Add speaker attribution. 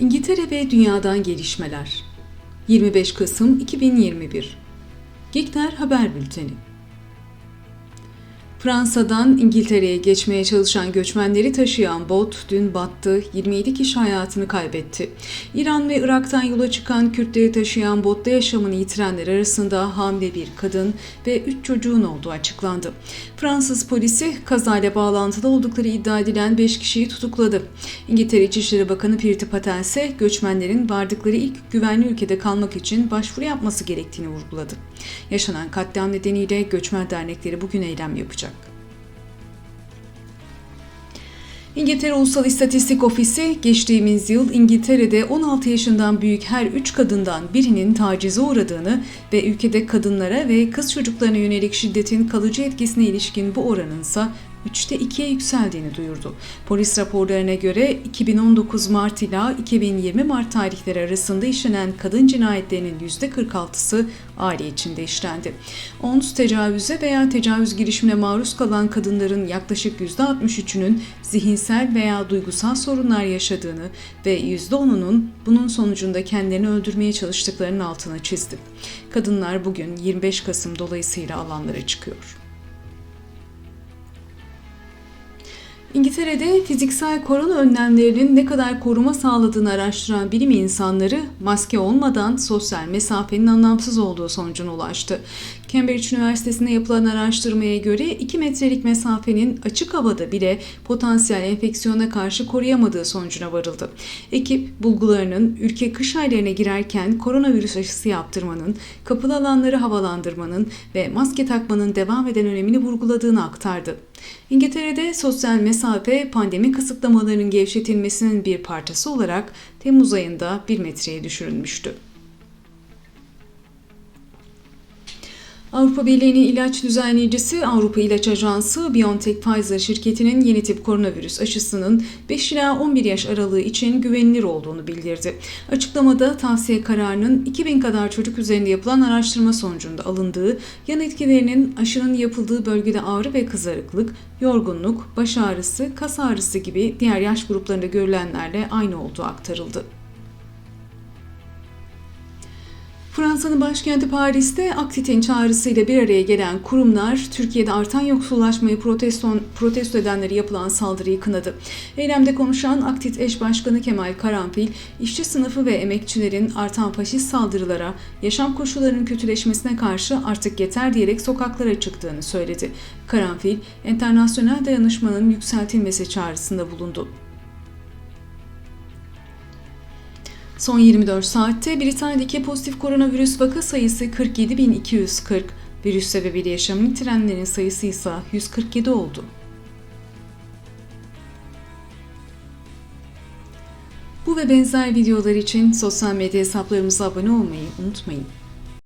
Speaker 1: İngiltere ve Dünyadan Gelişmeler. 25 Kasım 2021 Gikter Haber Bülteni Fransa'dan İngiltere'ye geçmeye çalışan göçmenleri taşıyan bot dün battı, 27 kişi hayatını kaybetti. İran ve Irak'tan yola çıkan Kürtleri taşıyan botta yaşamını yitirenler arasında hamile bir kadın ve 3 çocuğun olduğu açıklandı. Fransız polisi kazayla bağlantılı oldukları iddia edilen 5 kişiyi tutukladı. İngiltere İçişleri Bakanı Priti Patel ise göçmenlerin vardıkları ilk güvenli ülkede kalmak için başvuru yapması gerektiğini vurguladı. Yaşanan katliam nedeniyle göçmen dernekleri bugün eylem yapacak. İngiltere Ulusal İstatistik Ofisi geçtiğimiz yıl İngiltere'de 16 yaşından büyük her 3 kadından birinin tacize uğradığını ve ülkede kadınlara ve kız çocuklarına yönelik şiddetin kalıcı etkisine ilişkin bu oranın ise 3'te 2'ye yükseldiğini duyurdu. Polis raporlarına göre 2019 Mart ila 2020 Mart tarihleri arasında işlenen kadın cinayetlerinin %46'sı aile içinde işlendi. Ons tecavüze veya tecavüz girişimine maruz kalan kadınların yaklaşık %63'ünün zihinsel veya duygusal sorunlar yaşadığını ve %10'unun bunun sonucunda kendilerini öldürmeye çalıştıklarının altına çizdi. Kadınlar bugün 25 Kasım dolayısıyla alanlara çıkıyor. İngiltere'de fiziksel korona önlemlerinin ne kadar koruma sağladığını araştıran bilim insanları maske olmadan sosyal mesafenin anlamsız olduğu sonucuna ulaştı. Cambridge Üniversitesi'nde yapılan araştırmaya göre 2 metrelik mesafenin açık havada bile potansiyel enfeksiyona karşı koruyamadığı sonucuna varıldı. Ekip bulgularının ülke kış aylarına girerken koronavirüs aşısı yaptırmanın, kapalı alanları havalandırmanın ve maske takmanın devam eden önemini vurguladığını aktardı. İngiltere'de sosyal mesafe pandemi kısıtlamalarının gevşetilmesinin bir parçası olarak Temmuz ayında 1 metreye düşürülmüştü. Avrupa Birliği'nin ilaç düzenleyicisi Avrupa İlaç Ajansı BioNTech Pfizer şirketinin yeni tip koronavirüs aşısının 5 ila 11 yaş aralığı için güvenilir olduğunu bildirdi. Açıklamada tavsiye kararının 2000 kadar çocuk üzerinde yapılan araştırma sonucunda alındığı, yan etkilerinin aşının yapıldığı bölgede ağrı ve kızarıklık, yorgunluk, baş ağrısı, kas ağrısı gibi diğer yaş gruplarında görülenlerle aynı olduğu aktarıldı. Fransa'nın başkenti Paris'te Aktit'in çağrısıyla bir araya gelen kurumlar Türkiye'de artan yoksullaşmayı protesto, protesto edenleri yapılan saldırıyı kınadı. Eylemde konuşan Aktit eş başkanı Kemal Karanfil, işçi sınıfı ve emekçilerin artan faşist saldırılara, yaşam koşullarının kötüleşmesine karşı artık yeter diyerek sokaklara çıktığını söyledi. Karanfil, internasyonel dayanışmanın yükseltilmesi çağrısında bulundu. Son 24 saatte Britanya'daki pozitif koronavirüs vaka sayısı 47.240, virüs sebebiyle yaşamını yitirenlerin sayısı ise 147 oldu. Bu ve benzer videolar için sosyal medya hesaplarımıza abone olmayı unutmayın.